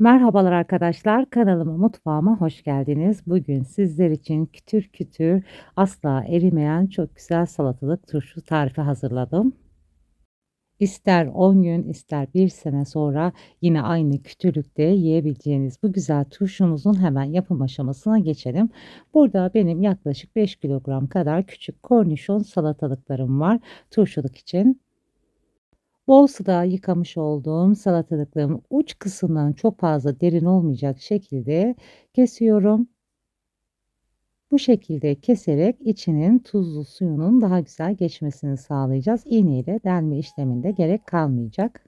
Merhabalar arkadaşlar, kanalıma, mutfağıma hoş geldiniz. Bugün sizler için kütür kütür, asla erimeyen çok güzel salatalık turşu tarifi hazırladım. İster 10 gün, ister 1 sene sonra yine aynı kütürlükte yiyebileceğiniz bu güzel turşumuzun hemen yapım aşamasına geçelim. Burada benim yaklaşık 5 kilogram kadar küçük kornişon salatalıklarım var turşuluk için. Bol suda yıkamış olduğum salatalıklarımın uç kısımlarını çok fazla derin olmayacak şekilde kesiyorum. Bu şekilde keserek içinin tuzlu suyunun daha güzel geçmesini sağlayacağız. İğne ile delme işleminde gerek kalmayacak.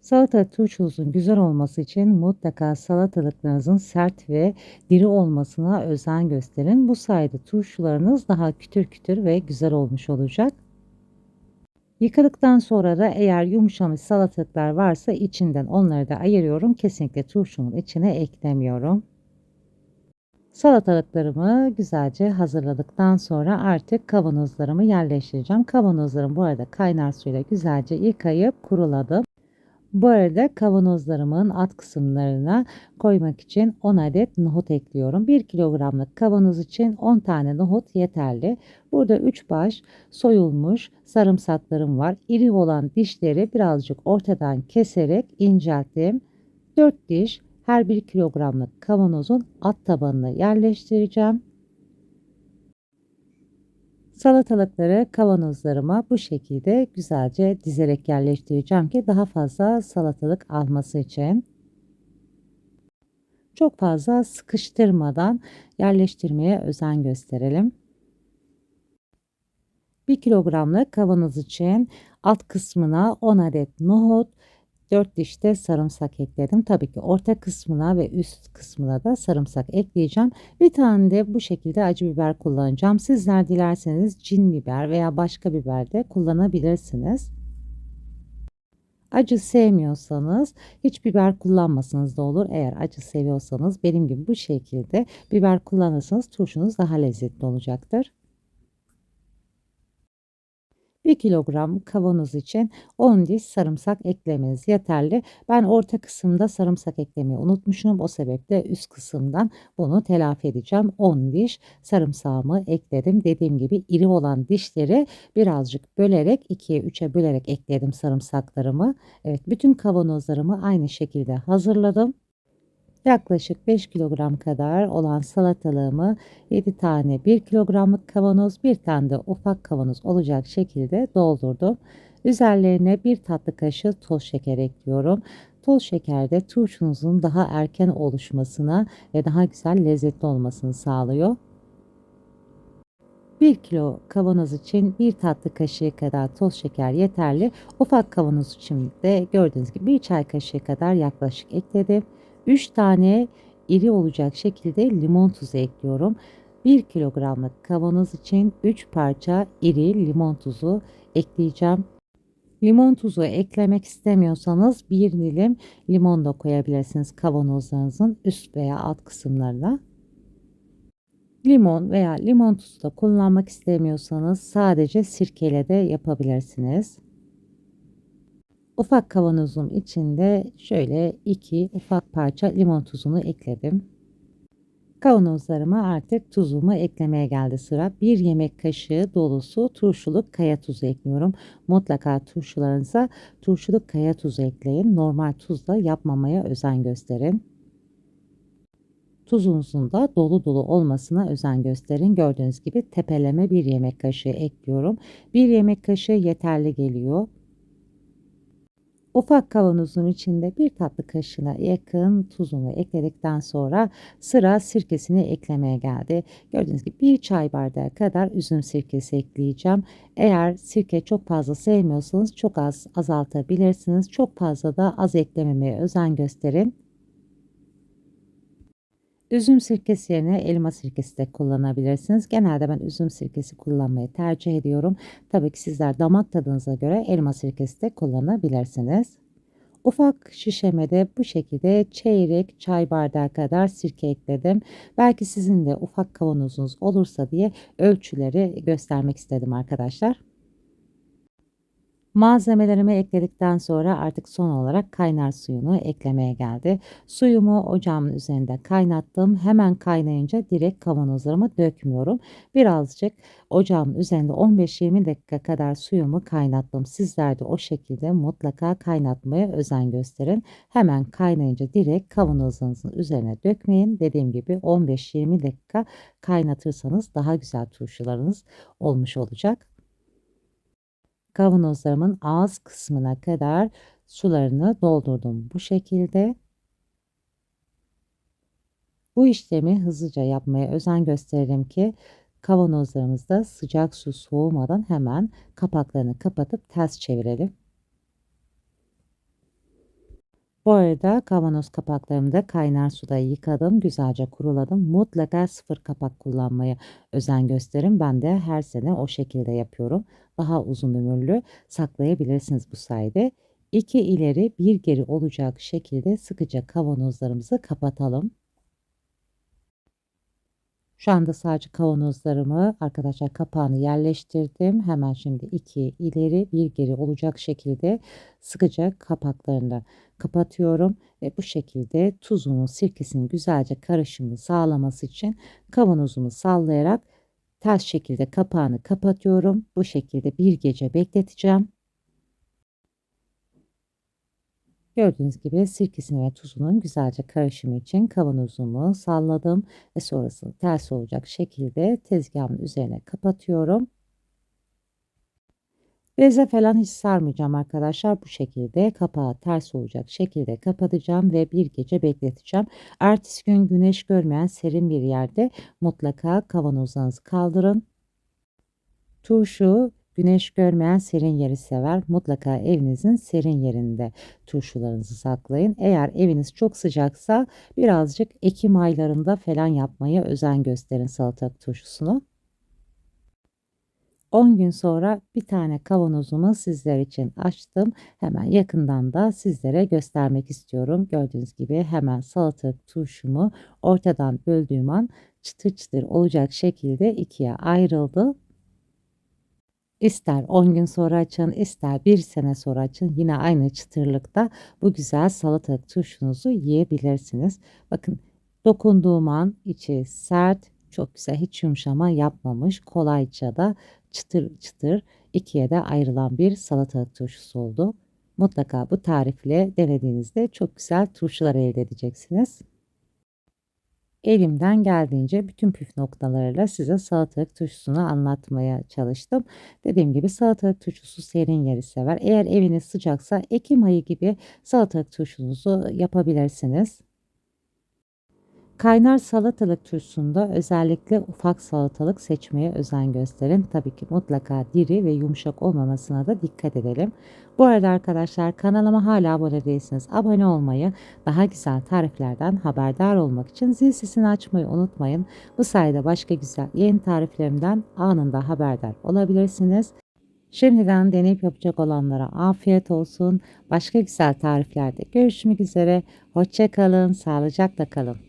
Salata turşunuzun güzel olması için mutlaka salatalıklarınızın sert ve diri olmasına özen gösterin. Bu sayede turşularınız daha kütür kütür ve güzel olmuş olacak. Yıkadıktan sonra da eğer yumuşamış salatalıklar varsa içinden onları da ayırıyorum. Kesinlikle turşumun içine eklemiyorum. Salatalıklarımı güzelce hazırladıktan sonra artık kavanozlarımı yerleştireceğim. Kavanozlarımı bu arada kaynar suyla güzelce yıkayıp kuruladım. Bu arada kavanozlarımın alt kısımlarına koymak için 10 adet nohut ekliyorum. 1 kilogramlık kavanoz için 10 tane nohut yeterli. Burada 3 baş soyulmuş sarımsaklarım var. İri olan dişleri birazcık ortadan keserek incelttim. 4 diş her 1 kilogramlık kavanozun alt tabanına yerleştireceğim. Salatalıkları kavanozlarıma bu şekilde güzelce dizerek yerleştireceğim ki daha fazla salatalık alması için. Çok fazla sıkıştırmadan yerleştirmeye özen gösterelim. 1 kilogramlık kavanoz için alt kısmına 10 adet nohut, 4 diş de sarımsak ekledim. Tabii ki orta kısmına ve üst kısmına da sarımsak ekleyeceğim. Bir tane de bu şekilde acı biber kullanacağım. Sizler dilerseniz cin biber veya başka biber de kullanabilirsiniz. Acı sevmiyorsanız hiç biber kullanmasanız da olur. Eğer acı seviyorsanız benim gibi bu şekilde biber kullanırsanız turşunuz daha lezzetli olacaktır. 1 kilogram kavanoz için 10 diş sarımsak eklemeniz yeterli. Ben orta kısımda sarımsak eklemeyi unutmuşum. O sebeple üst kısımdan bunu telafi edeceğim. 10 diş sarımsağımı ekledim. Dediğim gibi iri olan dişleri birazcık bölerek 2'ye 3'e bölerek ekledim sarımsaklarımı. Evet bütün kavanozlarımı aynı şekilde hazırladım. Yaklaşık 5 kilogram kadar olan salatalığımı 7 tane 1 kilogramlık kavanoz bir tane de ufak kavanoz olacak şekilde doldurdum. Üzerlerine bir tatlı kaşığı toz şeker ekliyorum. Toz şeker de turşunuzun daha erken oluşmasına ve daha güzel lezzetli olmasını sağlıyor. 1 kilo kavanoz için 1 tatlı kaşığı kadar toz şeker yeterli. Ufak kavanoz için de gördüğünüz gibi 1 çay kaşığı kadar yaklaşık ekledim. 3 tane iri olacak şekilde limon tuzu ekliyorum. 1 kilogramlık kavanoz için 3 parça iri limon tuzu ekleyeceğim. Limon tuzu eklemek istemiyorsanız bir dilim limon da koyabilirsiniz kavanozlarınızın üst veya alt kısımlarına. Limon veya limon tuzu da kullanmak istemiyorsanız sadece sirkeyle de yapabilirsiniz. Ufak kavanozum içinde şöyle iki ufak parça limon tuzunu ekledim. Kavanozlarıma artık tuzumu eklemeye geldi sıra. Bir yemek kaşığı dolusu turşuluk kaya tuzu ekliyorum. Mutlaka turşularınıza turşuluk kaya tuzu ekleyin. Normal tuzla yapmamaya özen gösterin. Tuzunuzun da dolu dolu olmasına özen gösterin. Gördüğünüz gibi tepeleme bir yemek kaşığı ekliyorum. Bir yemek kaşığı yeterli geliyor. Ufak kavanozun içinde bir tatlı kaşığına yakın tuzunu ekledikten sonra sıra sirkesini eklemeye geldi. Gördüğünüz gibi bir çay bardağı kadar üzüm sirkesi ekleyeceğim. Eğer sirke çok fazla sevmiyorsanız çok az azaltabilirsiniz. Çok fazla da az eklememeye özen gösterin. Üzüm sirkesi yerine elma sirkesi de kullanabilirsiniz. Genelde ben üzüm sirkesi kullanmayı tercih ediyorum. Tabii ki sizler damak tadınıza göre elma sirkesi de kullanabilirsiniz. Ufak şişemede bu şekilde çeyrek çay bardağı kadar sirke ekledim. Belki sizin de ufak kavanozunuz olursa diye ölçüleri göstermek istedim arkadaşlar. Malzemelerimi ekledikten sonra artık son olarak kaynar suyunu eklemeye geldi. Suyumu ocağımın üzerinde kaynattım. Hemen kaynayınca direkt kavanozlarıma dökmüyorum. Birazcık ocağımın üzerinde 15-20 dakika kadar suyumu kaynattım. Sizler de o şekilde mutlaka kaynatmaya özen gösterin. Hemen kaynayınca direkt kavanozlarınızın üzerine dökmeyin. Dediğim gibi 15-20 dakika kaynatırsanız daha güzel turşularınız olmuş olacak. Kavanozlarımın ağız kısmına kadar sularını doldurdum bu şekilde. Bu işlemi hızlıca yapmaya özen gösterelim ki kavanozlarımızda sıcak su soğumadan hemen kapaklarını kapatıp ters çevirelim. Bu arada kavanoz kapaklarımı da kaynar suda yıkadım, güzelce kuruladım. Mutlaka sıfır kapak kullanmaya özen gösterin. Ben de her sene o şekilde yapıyorum. Daha uzun ömürlü saklayabilirsiniz bu sayede. İki ileri bir geri olacak şekilde sıkıca kavanozlarımızı kapatalım. Şu anda sadece kavanozlarımı arkadaşlar kapağını yerleştirdim. Hemen şimdi iki ileri bir geri olacak şekilde sıkıca kapaklarını kapatıyorum. Ve bu şekilde tuzunu sirkesinin güzelce karışımını sağlaması için kavanozumu sallayarak ters şekilde kapağını kapatıyorum. Bu şekilde bir gece bekleteceğim. Gördüğünüz gibi sirkesini ve tuzunun güzelce karışımı için kavanozumu salladım ve sonrasında ters olacak şekilde tezgahımın üzerine kapatıyorum. Beze falan hiç sarmayacağım arkadaşlar. Bu şekilde kapağı ters olacak şekilde kapatacağım ve bir gece bekleteceğim. Ertesi gün güneş görmeyen serin bir yerde mutlaka kavanozlarınızı kaldırın. Turşu Güneş görmeyen serin yeri sever. Mutlaka evinizin serin yerinde turşularınızı saklayın. Eğer eviniz çok sıcaksa birazcık Ekim aylarında falan yapmaya özen gösterin salatalık turşusunu. 10 gün sonra bir tane kavanozumu sizler için açtım. Hemen yakından da sizlere göstermek istiyorum. Gördüğünüz gibi hemen salatalık turşumu ortadan böldüğüm an çıtır çıtır olacak şekilde ikiye ayrıldı. İster 10 gün sonra açın, ister 1 sene sonra açın. Yine aynı çıtırlıkta bu güzel salatalık turşunuzu yiyebilirsiniz. Bakın dokunduğum an içi sert, çok güzel hiç yumuşama yapmamış. Kolayca da çıtır çıtır ikiye de ayrılan bir salatalık turşusu oldu. Mutlaka bu tarifle denediğinizde çok güzel turşular elde edeceksiniz. Elimden geldiğince bütün püf noktalarıyla size salatalık turşusunu anlatmaya çalıştım. Dediğim gibi salatalık turşusu serin yeri sever. Eğer eviniz sıcaksa Ekim ayı gibi salatalık turşunuzu yapabilirsiniz. Kaynar salatalık turşusunda özellikle ufak salatalık seçmeye özen gösterin. Tabii ki mutlaka diri ve yumuşak olmamasına da dikkat edelim. Bu arada arkadaşlar kanalıma hala abone değilsiniz. Abone olmayı, daha güzel tariflerden haberdar olmak için zil sesini açmayı unutmayın. Bu sayede başka güzel yeni tariflerimden anında haberdar olabilirsiniz. Şimdiden deneyip yapacak olanlara afiyet olsun. Başka güzel tariflerde görüşmek üzere. Hoşçakalın, sağlıcakla kalın.